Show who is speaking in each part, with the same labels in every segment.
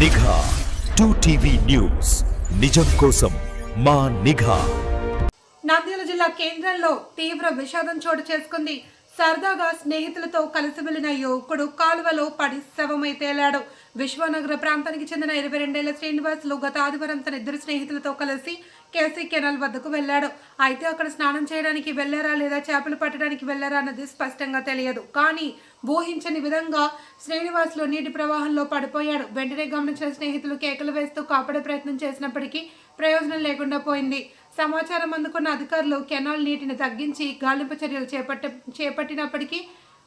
Speaker 1: నిఘా. Two TV news నిజం కోసం మా నిఘా.
Speaker 2: నంద్యాల జిల్లా కేంద్రంలో తీవ్ర విషాదం చోటు చేసుకుంది. సరదాగా స్నేహితులతో కలిసి వెళ్ళిన యువకుడు కాలువలో పడి శవమై తేలాడు. విశ్వనగర ప్రాంతానికి చెందిన ఇరవై రెండేళ్ళ శ్రీనివాసులు గత ఆదివారం తన ఇద్దరు స్నేహితులతో కలిసి కేసీ కెనాల్ వద్దకు వెళ్ళాడు అయితే అక్కడ స్నానం చేయడానికి వెళ్ళారా లేదా చేపలు పట్టడానికి వెళ్ళారా అన్నది స్పష్టంగా తెలియదు. కానీ ఊహించని విధంగా శ్రీనివాసులు నీటి ప్రవాహంలో పడిపోయాడు వెంటనే గమనించిన స్నేహితులు కేకలు వేస్తూ కాపాడే ప్రయత్నం చేసినప్పటికీ ప్రయోజనం లేకుండా పోయింది. సమాచారం అందుకున్న అధికారులు కెనాల్ నీటిని తగ్గించి గాలింపు చర్యలు చేపట్ట చేపట్టినప్పటికీ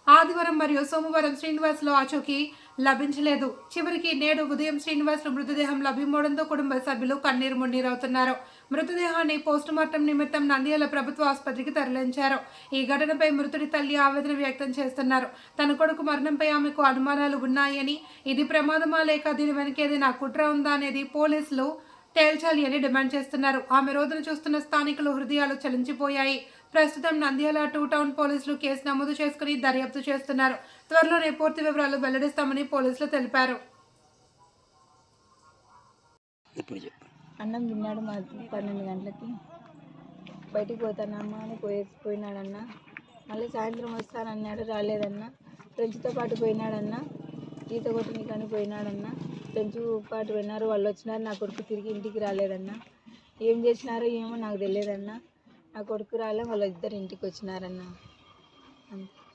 Speaker 2: ఆదివారం మరియు సోమవారం శ్రీనివాసులు ఆచూకీ లభించలేదు. చివరికి నేడు ఉదయం శ్రీనివాసులు మృతదేహం లభ్యమవడంతో కుటుంబ సభ్యులు కన్నీరు మున్నీరవుతున్నారు. మృతదేహాన్ని పోస్టుమార్టం నిమిత్తం నంద్యాల ప్రభుత్వ ఆసుపత్రికి తరలించారు. ఈ ఘటనపై మృతుడి తల్లి ఆవేదన వ్యక్తం చేస్తున్నారు. తన కొడుకు మరణంపై ఆమెకు అనుమానాలు ఉన్నాయని ఇది ప్రమాదమా లేక దీని వెనకేదైనా కుట్ర ఉందా అనేది పోలీసులు తేల్చాలి అని డిమాండ్ చేస్తున్నారు. ఆమె రోజును చూస్తున్న స్థానికులు హృదయాలు చలించిపోయాయి. ప్రస్తుతం నంద్యాల టూ టౌన్ పోలీసులు కేసు నమోదు చేసుకుని దర్యాప్తు చేస్తున్నారు. త్వరలోనే పూర్తి వివరాలు వెల్లడిస్తామని పోలీసులు తెలిపారు.
Speaker 3: అన్నం తిన్నాడు మా పన్నెండు గంటలకి. బయటికి పోతానమ్మా అని పోయి పోయినాడన్న. మళ్ళీ సాయంత్రం వస్తానన్నాడు రాలేదన్న. ఫ్రెండ్స్తో పాటు పోయినాడన్న. ఈత కొట్టనీకని పోయినాడన్న. ఫ్రెండ్స్ పాటు పోయినారు వాళ్ళు వచ్చినారు నా కొడుకు తిరిగి ఇంటికి రాలేదన్న. ఏం చేసినారో ఏమో నాకు తెలియదన్న. నా కొడుకు రాలే వాళ్ళ ఇద్దరు ఇంటికి వచ్చినారన్న.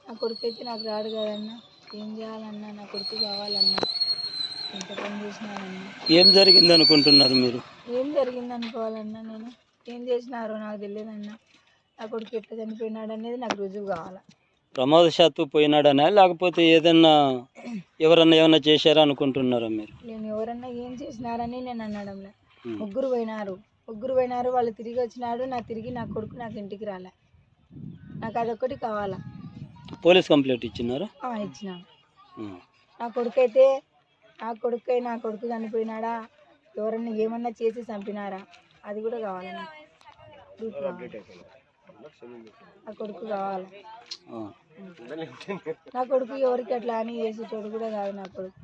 Speaker 3: నా కొడుకు అయితే నాకు రాడు కదన్న. ఏం చేయాలన్నా? నా కొడుకు కావాలన్నా. ఎంత పని చేసినారన్నా.
Speaker 4: ఏం జరిగింది అనుకుంటున్నారు మీరు?
Speaker 3: ఏం జరిగింది అనుకోవాలన్నా నేను? ఏం చేసినారో నాకు తెలియదన్నా. నా కొడుకు ఎట్లా చనిపోయినాడు అనేది నాకు రుజువు కావాలా.
Speaker 4: ప్రమాదశాత్తు పోయినాడనా? లేకపోతే ఏదన్నా ఎవరన్నా ఏమన్నా చేశారా అనుకుంటున్నారా మీరు?
Speaker 3: నేను ఎవరన్నా ఏం చేసినారని నేను అనడంలే
Speaker 4: ఉమ్.
Speaker 3: ముగ్గురు పోయినారు. ముగ్గురు పోయినారు వాళ్ళు తిరిగి వచ్చినాడు నా తిరిగి నా కొడుకు నాకు ఇంటికి రాలే. నాకు అదొక్కటి కావాలా.
Speaker 4: పోలీస్ కంప్లైంట్ ఇచ్చినారా?
Speaker 3: ఆ, ఇచ్చినాను
Speaker 4: ఉమ్.
Speaker 3: నా కొడుకు అయితే నా కొడుకు నా కొడుకు చనిపోయినాడా? ఎవరన్నా ఏమన్నా చేసి చంపినారా? అది కూడా కావాలి నాకు? ప్రూఫ్ కావాలి నా కొడుకు కావాలి.
Speaker 4: ఆ.
Speaker 3: నా కొడుకు ఎవరికి అట్లా అని చేసేటోడు కూడా కాదు నా కొడుకు.